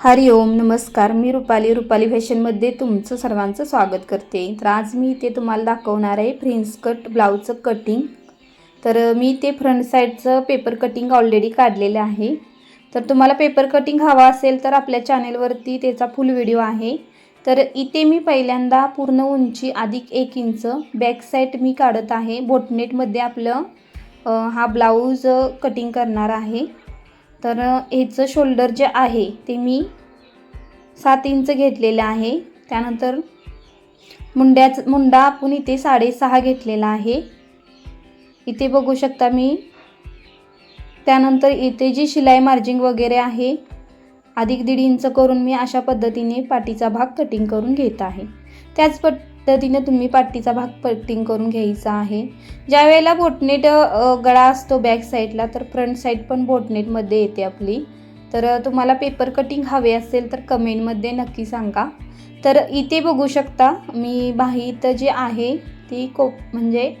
हरिओम नमस्कार. मी रुपाली रुपाली फॅशनमध्ये तुमचं सर्वांचं स्वागत करते. तर आज मी इथे तुम्हाला दाखवणार आहे फ्रिन्स कट ब्लाऊजचं कटिंग तर मी ते फ्रंट साईडचं पेपर कटिंग ऑलरेडी काढलेलं आहे. तर तुम्हाला पेपर कटिंग हवा असेल तर आपल्या चॅनेलवरती त्याचा फुल व्हिडिओ आहे. तर इथे मी पहिल्यांदा पूर्ण उंची अधिक एक इंच बॅक साईड मी काढत आहे. बोटनेटमध्ये आपलं हा ब्लाऊज कटिंग करणार आहे. तर ह्याचं शोल्डर जे आहे ते मी सात इंच घेतलेलं आहे. त्यानंतर मुंड्याच मुंडा आपण इथे साडेसहा घेतलेला आहे. इथे बघू शकता मी. त्यानंतर इथे जी शिलाई मार्जिंग वगैरे आहे अधिक दीड इंच करून मी अशा पद्धतीने पाठीचा भाग कटिंग करून घेत आहे. त्याच पट पद्धतीने तुम्ही पाठीचा भाग कटिंग करून घ्यायचा आहे. ज्या वेळेला बोटनेट गळा असतो बॅक साईडला तर फ्रंट साईड पण बोटनेटमध्ये येते आपली. तर तुम्हाला पेपर कटिंग हवे असेल तर कमेंटमध्ये नक्की सांगा. तर इथे बघू शकता मी बाहीत जी आहे ती कोप म्हणजे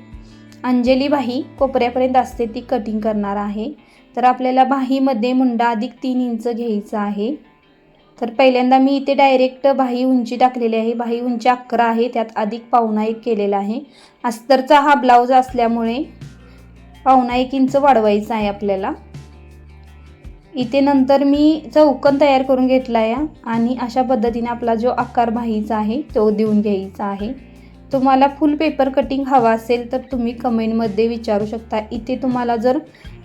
अंजली बाही कोपऱ्यापर्यंत असते ती कटिंग करणार आहे. तर आपल्याला बाहीमध्ये मुंडा अधिक तीन इंच घ्यायचा आहे. तर पहिल्यांदा मी इथे डायरेक्ट बाही उंची टाकलेली आहे. बाही उंची अकरा आहे त्यात अधिक पावणा एक केलेला आहे. अस्तरचा हा ब्लाऊज असल्यामुळे पावणा एक इंच वाढवायचा आहे आपल्याला. इथे नंतर मी चौकन तयार करून घेतला आहे आणि अशा पद्धतीने आपला जो आकार बाहीचा आहे तो देऊन घ्यायचा आहे. तुम्हाला फुल पेपर कटिंग हवा असेल तर तुम्ही कमेंटमध्ये विचारू शकता. इथे तुम्हाला जर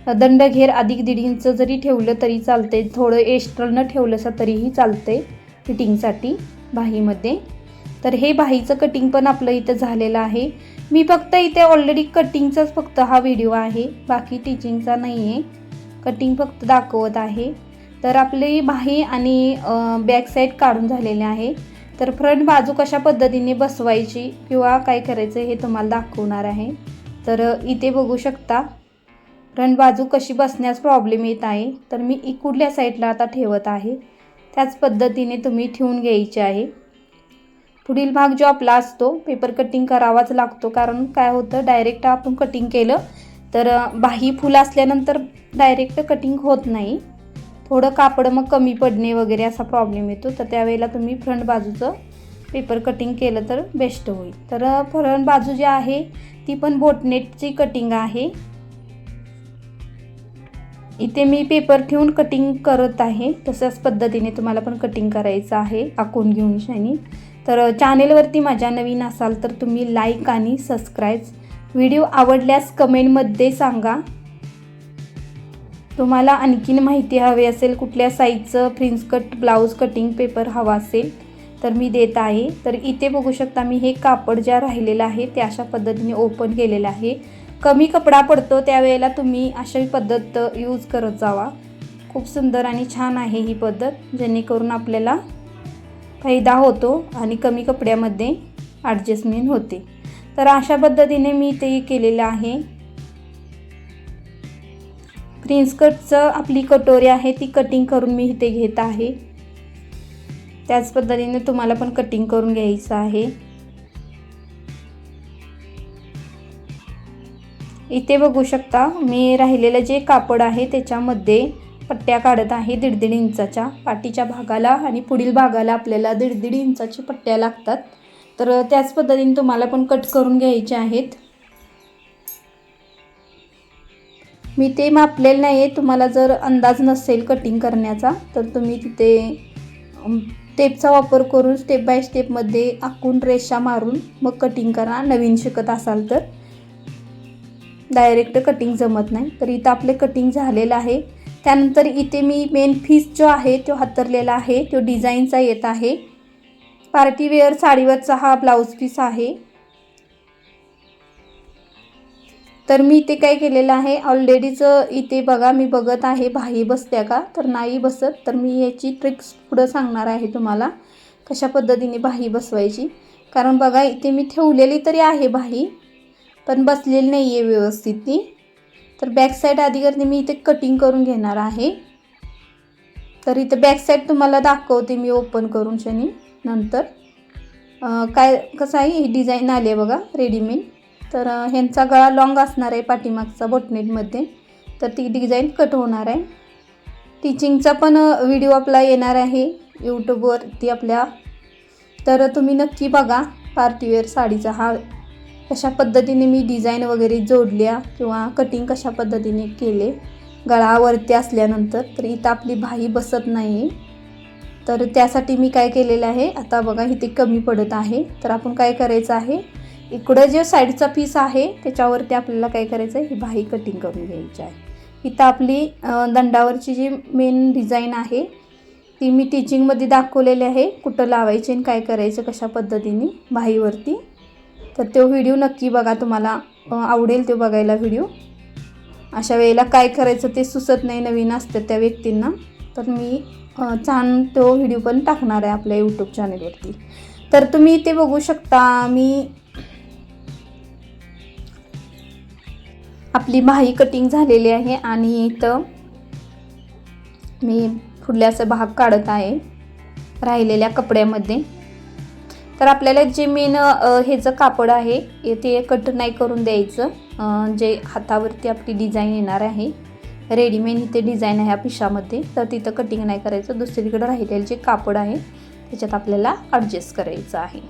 दंडघेर अधिक दीड इंच जरी ठेवलं तरी चालते थोडं एक्स्ट्रा न ठेवलंसं तरीही चालते फिटिंगसाठी बाहीमध्ये तर हे बाहीचं कटिंग पण आपलं इथं झालेलं आहे. मी फक्त इथे ऑलरेडी कटिंगचाच फक्त हा व्हिडिओ आहे. बाकी टीचिंगचा नाही आहे कटिंग फक्त दाखवत आहे. तर आपली बाही आणि बॅक साईड काढून झालेले आहे. तर फ्रंट बाजू कशा पद्धतीने बसवायची किंवा काय करायचं हे तुम्हाला दाखवणार आहे. तर इथे बघू शकता. फ्रंट बाजू कशी बसण्यास प्रॉब्लेम येत आहे तर मी इकडल्या साईडला आता ठेवत आहे. त्याच पद्धतीने तुम्ही ठेवून घ्यायचे आहे. पुढील भाग जो आपला असतो पेपर कटिंग करावाच लागतो कारण काय होतं डायरेक्ट आपण कटिंग केलं तर बाही फुल असल्यानंतर डायरेक्ट कटिंग होत नाही. थोडं कापड मग कमी पडणे वगैरे असा प्रॉब्लेम येतो तर त्यावेळेला तुम्ही फ्रंट बाजूचं पेपर कटिंग केलं तर बेस्ट होईल. तर फ्रंट बाजू जी आहे ती पण बोटनेटची कटिंग आहे. इथे मी पेपर ठेवून कटिंग करत आहे. तशाच पद्धतीने तुम्हाला पण कटिंग करायचं आहे. आखून घेऊन शाईनी तर चॅनेलवरती माझ्या नवीन असाल तर तुम्ही लाईक आणि सबस्क्राईब व्हिडिओ आवडल्यास कमेंटमध्ये सांगा. तुम्हाला आणखीन माहिती हवी असेल कुठल्या साईजचं prince cut blouse cutting paper हवा असेल तर मी देत आहे. तर इथे बघू शकता मी हे कापड ज्या राहिलेलं आहे ते अशा पद्धतीने ओपन केलेलं आहे. कमी कपडा पडतो त्यावेळेला तुम्ही अशी पद्धत यूज करत जावा. खूप सुंदर आणि छान आहे ही पद्धत जेणेकरून आपल्याला फायदा होतो आणि कमी कपड्यामध्ये ॲडजस्टमेंट होते. तर अशा पद्धतीने मी ते केलेलं आहे. प्रिन्स कटचं आपली कटोरी आहे ती कटिंग करून मी इथे घेत आहे. त्याच पद्धतीने तुम्हाला पण कटिंग करून घ्यायचं आहे. इथे बघू शकता मी राहिलेलं जे कापड आहे त्याच्यामध्ये पट्ट्या काढत आहे दीड दीड इंचाच्या. पाठीच्या भागाला आणि पुढील भागाला आपल्याला दीड दीड इंचाची पट्ट्या लागतात. तर त्याच पद्धतीने तुम्हाला पण कट करून घ्यायचे आहेत. मी ते मापलेलं नाही आहे तुम्हाला जर अंदाज नसेल कटिंग करण्याचा तर तुम्ही तिथे टेपचा वापर करून स्टेप बाय स्टेपमध्ये आखून रेषा मारून मग कटिंग करा नवीन शिकत असाल तर. डायरेक्ट कटिंग जमत नाही. तर इथं आपले कटिंग झालेलं आहे. त्यानंतर इथे मी मेन फीस जो आहे तो हातरलेला आहे. तो डिझाईनचा येत आहे. पार्टीवेअर साडीवरचा हा ब्लाऊज पीस आहे. तर मी इथे काय केलेलं आहे ऑलरेडीच इथे बघा मी बघत आहे बाही बसत्या का? तर नाही बसत. तर मी याची ट्रिक्स पुढं सांगणार आहे तुम्हाला कशा पद्धतीने बाही बसवायची. कारण बघा इथे मी ठेवलेली तरी आहे बाही. पण बसलेली नाही आहे व्यवस्थित ती. तर बॅक साईड आधी करते मी इथे कटिंग करून घेणार आहे. तर इथं बॅक साईड तुम्हाला दाखवते मी ओपन करून शनी नंतर. काय कसं आहे ही डिझाईन आली आहे बघा रेडीमेड तर ह्यांचा गळा लॉंग असणार आहे पाठीमागचा बोटनेटमध्ये तर ती डिझाईन कट होणार आहे. टीचिंगचा पण व्हिडिओ आपला येणार आहे यूट्यूबवरती आपल्या. तर तुम्ही नक्की बघा पार्टीवेअर साडीचा हा कशा पद्धतीने मी डिझाईन वगैरे जोडल्या किंवा कटिंग कशा पद्धतीने केले गळावरती असल्यानंतर तर इथं आपली भाई बसत नाही. तर त्यासाठी मी काय केलेलं आहे आता बघा इथे कमी पडत आहे. तर आपण काय करायचं आहे इकडं जे साईडचा पीस आहे त्याच्यावरती आपल्याला काय करायचं आहे ही भाई कटिंग करून घ्यायची आहे. इथं आपली दंडावरची जी मेन डिझाईन आहे ती मी टीचिंगमध्ये दाखवलेली आहे कुठं लावायची आणि काय करायचं कशा पद्धतीने भाईवरती तर तो व्हिडिओ नक्की बघा तुम्हाला. आवडेल तो बघायला व्हिडिओ. अशा वेळेला काय करायचं ते सुचत नाही नवीन असतं त्या व्यक्तींना. तर मी छान तो व्हिडिओ पण टाकणार आहे आपल्या यूट्यूब चॅनेलवरती तर तुम्ही ते बघू शकता. मी आपली भाई कटिंग झालेली आहे आणि इथं मी फुडल्याचा भाग काढत आहे. राहिलेल्या कपड्यामध्ये. तर आपल्याला जे मेन ह्याचं कापड आहे हे ते कट नाही करून द्यायचं. जे हातावरती आपली डिझाईन येणार आहे रेडीमेड इथे डिझाईन आहे ह्या पिशामध्ये तर तिथं कटिंग नाही करायचं. दुसरीकडे राहिलेलं जे कापड आहे त्याच्यात आपल्याला ॲडजस्ट करायचं आहे.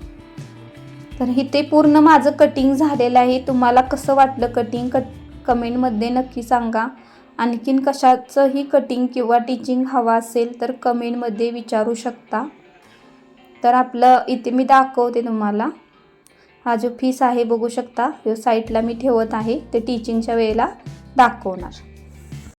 तर इथे पूर्ण माझं कटिंग झालेलं आहे. तुम्हाला कसं वाटलं कटिंग कट कमेंटमध्ये नक्की सांगा. आणखीन कशाचंही कटिंग किंवा टीचिंग हवा असेल तर कमेंटमध्ये विचारू शकता. तर आपलं इथे मी दाखवते तुम्हाला. हा जो फीस आहे बघू शकता जो साईटला मी ठेवत आहे. ते टीचिंगच्या वेळेला दाखवणार.